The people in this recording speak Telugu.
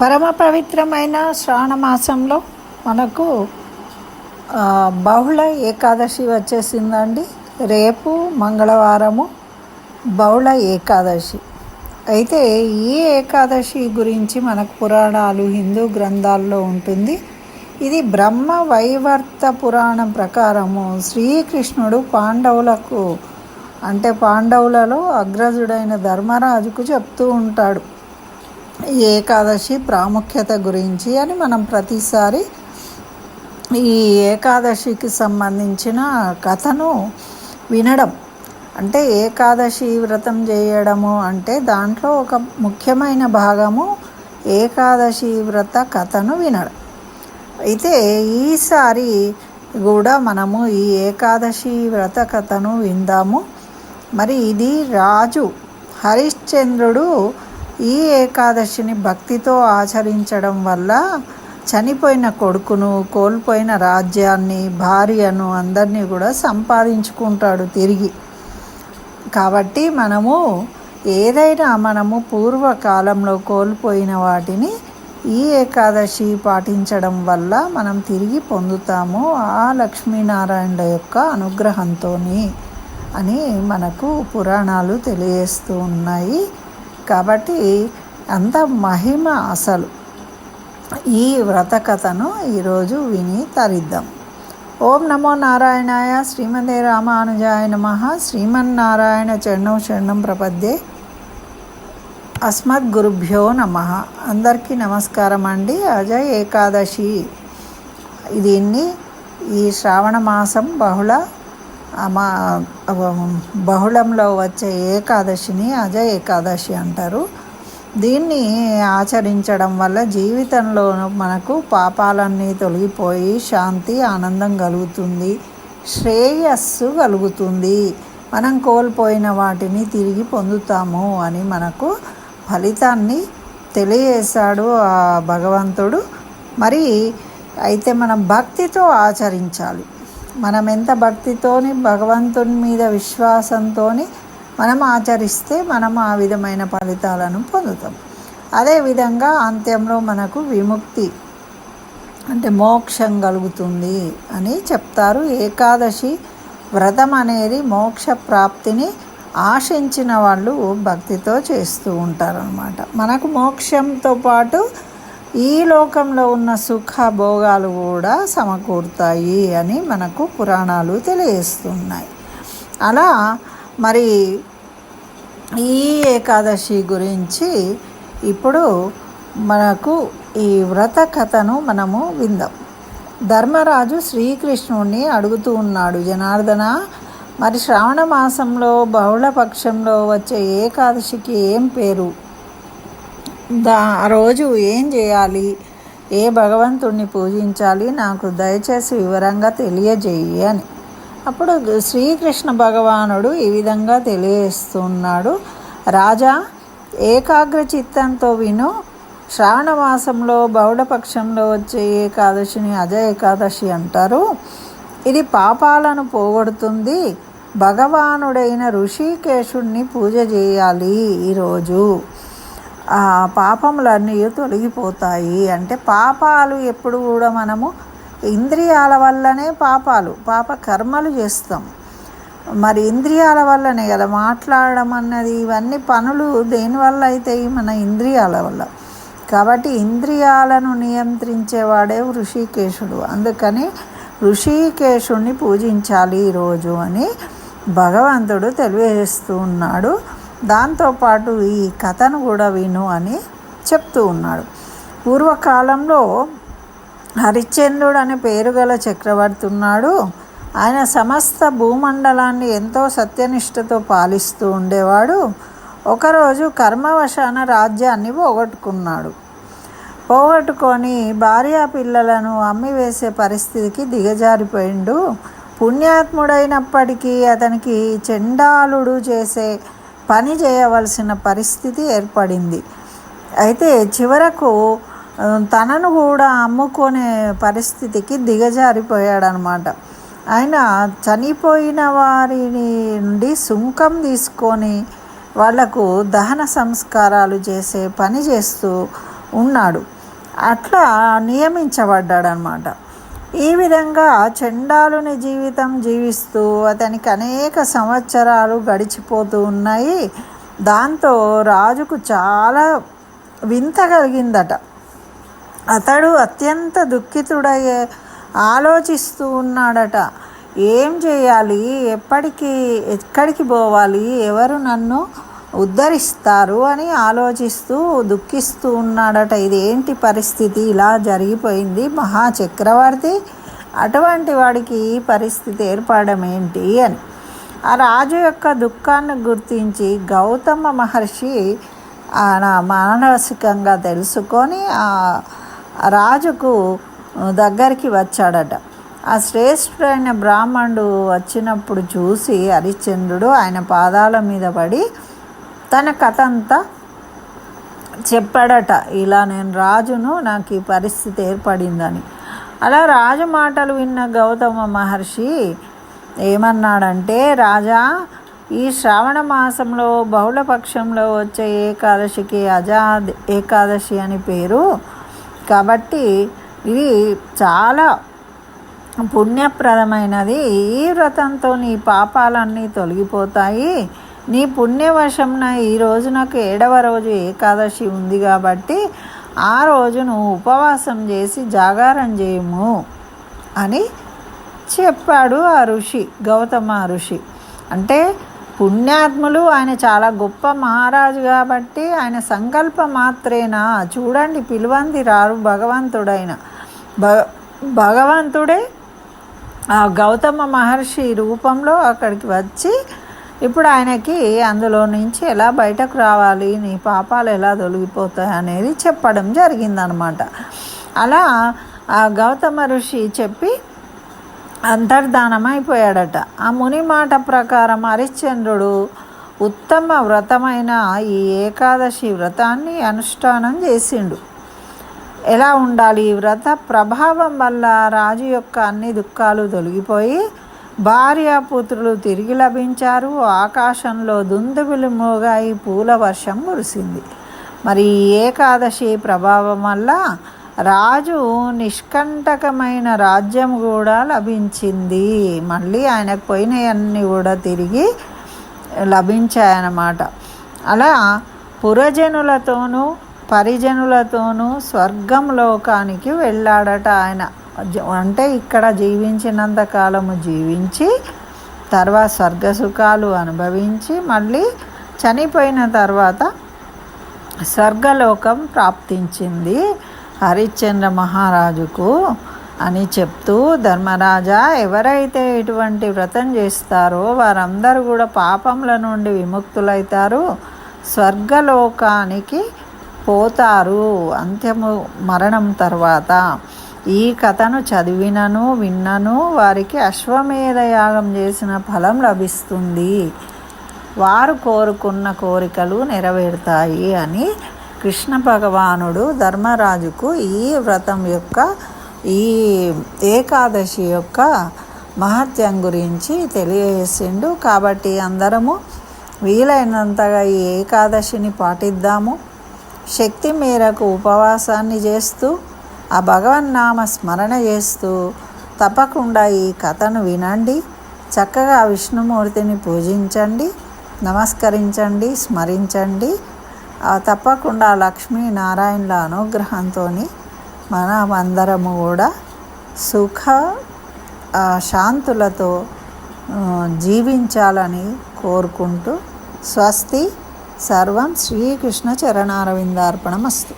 పరమ పవిత్రమైన శ్రావణ మాసంలో మనకు బహుళ ఏకాదశి వచ్చేసిందండి. రేపు మంగళవారము బహుళ ఏకాదశి. అయితే ఈ ఏకాదశి గురించి మనకు పురాణాలు హిందూ గ్రంథాల్లో ఉంటుంది. ఇది బ్రహ్మ వైవర్త పురాణం ప్రకారము శ్రీకృష్ణుడు పాండవులకు అంటే పాండవులలో అగ్రజుడైన ధర్మరాజుకు చెప్తూ ఉంటాడు. ఏకాదశి ప్రాముఖ్యత గురించి అని మనం ప్రతిసారి ఈ ఏకాదశికి సంబంధించిన కథను వినడం. అంటే ఏకాదశి వ్రతం చేయడము అంటే దాంట్లో ఒక ముఖ్యమైన భాగము ఏకాదశి వ్రత కథను వినడం. అయితే ఈసారి కూడా మనము ఈ ఏకాదశి వ్రత కథను విందాము. మరి ఇది రాజు హరిశ్చంద్రుడు ఈ ఏకాదశిని భక్తితో ఆచరించడం వల్ల చనిపోయిన కొడుకును కోల్పోయిన రాజ్యాన్ని భార్యను అందరినీ కూడా సంపాదించుకుంటాడు తిరిగి. కాబట్టి మనము ఏదైనా మనము పూర్వకాలంలో కోల్పోయిన వాటిని ఈ ఏకాదశి పాటించడం వల్ల మనం తిరిగి పొందుతాము ఆ లక్ష్మీనారాయణ యొక్క అనుగ్రహంతో అని మనకు పురాణాలు తెలియజేస్తూ ఉన్నాయి. కాబట్టి అంత మహిమ అసలు. ఈ వ్రత కథను ఈరోజు విని తరిద్దాం. ఓం నమో నారాయణాయ శ్రీమందే రామానుజాయ నమ. శ్రీమన్నారాయణ చరణం శరణం ప్రపద్యే. అస్మద్ గురుభ్యో నమ. అందరికీ నమస్కారం అండి. అజయ్ ఏకాదశి. దీన్ని ఈ శ్రావణ మాసం బహుళ మా బహుళంలో వచ్చే ఏకాదశిని అజయ్ ఏకాదశి అంటారు. దీన్ని ఆచరించడం వల్ల జీవితంలో మనకు పాపాలన్నీ తొలగిపోయి శాంతి ఆనందం కలుగుతుంది. శ్రేయస్సు కలుగుతుంది. మనం కోల్పోయిన వాటిని తిరిగి పొందుతాము అని మనకు ఫలితాన్ని తెలియజేశాడు ఆ భగవంతుడు. మరి అయితే మనం భక్తితో ఆచరించాలి. మనం ఎంత భక్తితోని భగవంతుని మీద విశ్వాసంతోని మనం ఆచరిస్తే మనం ఆ విధమైన ఫలితాలను పొందుతాం. అదేవిధంగా అంత్యంలో మనకు విముక్తి అంటే మోక్షం కలుగుతుంది అని చెప్తారు. ఏకాదశి వ్రతం అనేది మోక్ష ప్రాప్తిని ఆశించిన వాళ్ళు భక్తితో చేస్తూ ఉంటారనమాట మనకు మోక్షంతో పాటు ఈ లోకంలో ఉన్న సుఖ భోగాలు కూడా సమకూరుతాయి అని మనకు పురాణాలు తెలియజేస్తున్నాయి. అలా మరి ఈ ఏకాదశి గురించి ఇప్పుడు మనకు ఈ వ్రత కథను మనము విందాం. ధర్మరాజు శ్రీకృష్ణుడిని అడుగుతూ ఉన్నాడు జనార్దన మరి శ్రావణ మాసంలో బహుళ పక్షంలో వచ్చే ఏకాదశికి ఏం పేరు? దా ఆ రోజు ఏం చేయాలి? ఏ భగవంతుణ్ణి పూజించాలి? నాకు దయచేసి వివరంగా తెలియజేయి అని. అప్పుడు శ్రీకృష్ణ భగవానుడు ఈ విధంగా తెలియజేస్తున్నాడు. రాజా ఏకాగ్ర చిత్తంతో విను. శ్రావణమాసంలో బహుళపక్షంలో వచ్చే ఏకాదశిని అజయ ఏకాదశి అంటారు. ఇది పాపాలను పోగొడుతుంది. భగవానుడైన ఋషికేశుణ్ణి పూజ చేయాలి ఈరోజు. పాపములన్నీ తొలగిపోతాయి. అంటే పాపాలు ఎప్పుడు కూడా మనము ఇంద్రియాల వల్లనే పాపాలు పాప కర్మలు చేస్తాం. మరి ఇంద్రియాల వల్లనే కదా మాట్లాడడం అన్నది ఇవన్నీ పనులు దేనివల్ల అవుతాయి మన ఇంద్రియాల వల్ల. కాబట్టి ఇంద్రియాలను నియంత్రించేవాడే ఋషికేశుడు. అందుకని ఋషికేశుడిని పూజించాలి ఈరోజు అని భగవంతుడు తెలియజేస్తూ ఉన్నాడు. దాంతోపాటు ఈ కథను కూడా విను అని చెప్తూ ఉన్నాడు. పూర్వకాలంలో హరిశ్చంద్రుడు అనే పేరు గల చక్రవర్తి ఉన్నాడు. ఆయన సమస్త భూమండలాన్ని ఎంతో సత్యనిష్టతో పాలిస్తూ ఉండేవాడు. ఒకరోజు కర్మవశాన రాజ్యాన్ని పోగొట్టుకున్నాడు. పోగొట్టుకొని భార్యా పిల్లలను అమ్మివేసే పరిస్థితికి దిగజారిపోయిండు. పుణ్యాత్ముడైనప్పటికీ అతనికి చెండాలుడు చేసే పని చేయవలసిన పరిస్థితి ఏర్పడింది. అయితే చివరకు తనను కూడా అమ్ముకునే పరిస్థితికి దిగజారిపోయాడనమాట. ఆయన చనిపోయిన వారి నుండి సుంకం తీసుకొని వాళ్ళకు దహన సంస్కారాలు చేసే పని చేస్తూ ఉన్నాడు. అట్లా నియమించబడ్డాడనమాట. ఈ విధంగా చండాలుని జీవితం జీవిస్తూ అతనికి అనేక సంవత్సరాలు గడిచిపోతూ ఉన్నాయి. దాంతో రాజుకు చాలా వింత కలిగిందట. అతడు అత్యంత దుఃఖితుడయ్యే ఆలోచిస్తూ ఉన్నాడట. ఏం చేయాలి? ఎప్పటికి ఎక్కడికి పోవాలి? ఎవరు నన్ను ఉద్ధరిస్తారు అని ఆలోచిస్తూ దుఃఖిస్తూ ఉన్నాడట. ఇదేంటి పరిస్థితి? ఇలా జరిగిపోయింది. మహా చక్రవర్తి అటువంటి వాడికి ఈ పరిస్థితి ఏర్పడడం ఏంటి అని. ఆ రాజు యొక్క దుఃఖాన్ని గుర్తించి గౌతమ మహర్షి మానసికంగా తెలుసుకొని ఆ రాజుకు దగ్గరికి వచ్చాడట. ఆ శ్రేష్ఠుడైన బ్రాహ్మణుడు వచ్చినప్పుడు చూసి హరిశ్చంద్రుడు ఆయన పాదాల మీద పడి తన కథ అంతా చెప్పాడట. ఇలా నేను రాజును నాకు ఈ పరిస్థితి ఏర్పడిందని. అలా రాజు మాటలు విన్న గౌతమ మహర్షి ఏమన్నాడంటే రాజా ఈ శ్రావణ మాసంలో బహుళపక్షంలో వచ్చే ఏకాదశికి అజా ఏకాదశి అని పేరు. కాబట్టి ఇది చాలా పుణ్యప్రదమైనది. ఈ వ్రతంతో నీ పాపాలన్నీ తొలగిపోతాయి. నీ పుణ్యవశంన ఈ రోజు నాకు ఏడవ రోజు ఏకాదశి ఉంది కాబట్టి ఆ రోజు నువ్వు ఉపవాసం చేసి జాగారం చేయము అని చెప్పాడు ఆ ఋషి గౌతమ ఋషి. అంటే పుణ్యాత్ములు ఆయన చాలా గొప్ప మహారాజు కాబట్టి ఆయన సంకల్ప మాత్రేనా? చూడండి పిలువంది రారు భగవంతుడైన. భ భగవంతుడే ఆ గౌతమ మహర్షి రూపంలో అక్కడికి వచ్చి ఇప్పుడు ఆయనకి అందులో నుంచి ఎలా బయటకు రావాలి నీ పాపాలు ఎలా తొలగిపోతాయి అనేది చెప్పడం జరిగిందనమాట. అలా ఆ గౌతమ ఋషి చెప్పి అంతర్ధానమైపోయాడట. ఆ ముని మాట ప్రకారం హరిశ్చంద్రుడు ఉత్తమ వ్రతమైన ఈ ఏకాదశి వ్రతాన్ని అనుష్ఠానం చేసిండు. ఎలా ఉండాలి ఈ వ్రత? ప్రభావం వల్ల రాజు యొక్క అన్ని దుఃఖాలు తొలగిపోయి భార్యాపుత్రులు తిరిగి లభించారు. ఆకాశంలో దుందుబులు మోగాయి పూల వర్షం కురిసింది. మరి ఏకాదశి ప్రభావం వల్ల రాజు నిష్కంటకమైన రాజ్యం కూడా లభించింది. మళ్ళీ ఆయనకు పోయినవన్నీ కూడా తిరిగి లభించాయన్నమాట. అలా పురజనులతోనూ పరిజనులతోనూ స్వర్గం లోకానికి వెళ్ళాడట ఆయన. అంటే ఇక్కడ జీవించినంత కాలము జీవించి తర్వాత స్వర్గ సుఖాలు అనుభవించి మళ్ళీ చనిపోయిన తర్వాత స్వర్గలోకం ప్రాప్తించింది హరిశ్చంద్ర మహారాజుకు అని చెప్తూ ధర్మరాజా ఎవరైతే ఇటువంటి వ్రతం చేస్తారో వారందరూ కూడా పాపముల నుండి విముక్తులవుతారు స్వర్గలోకానికి పోతారు. అంత్యము మరణం తర్వాత ఈ కథను చదివినను విన్నను వారికి అశ్వమేధ యాగం చేసిన ఫలం లభిస్తుంది. వారు కోరుకున్న కోరికలు నెరవేరుతాయి అని కృష్ణ భగవానుడు ధర్మరాజుకు ఈ వ్రతం యొక్క ఈ ఏకాదశి యొక్క మహత్యం గురించి తెలియజేసిండు. కాబట్టి అందరము వీలైనంతగా ఈ ఏకాదశిని పాటిద్దాము. శక్తి మేరకు ఉపవాసాన్ని చేస్తూ ఆ భగవన్నామ స్మరణ చేస్తూ తప్పకుండా ఈ కథను వినండి. చక్కగా విష్ణుమూర్తిని పూజించండి నమస్కరించండి స్మరించండి. తప్పకుండా లక్ష్మీనారాయణల అనుగ్రహంతో మనమందరము కూడా సుఖ శాంతులతో జీవించాలని కోరుకుంటూ స్వస్తి. సర్వం శ్రీకృష్ణ చరణారవిందార్పణమస్తు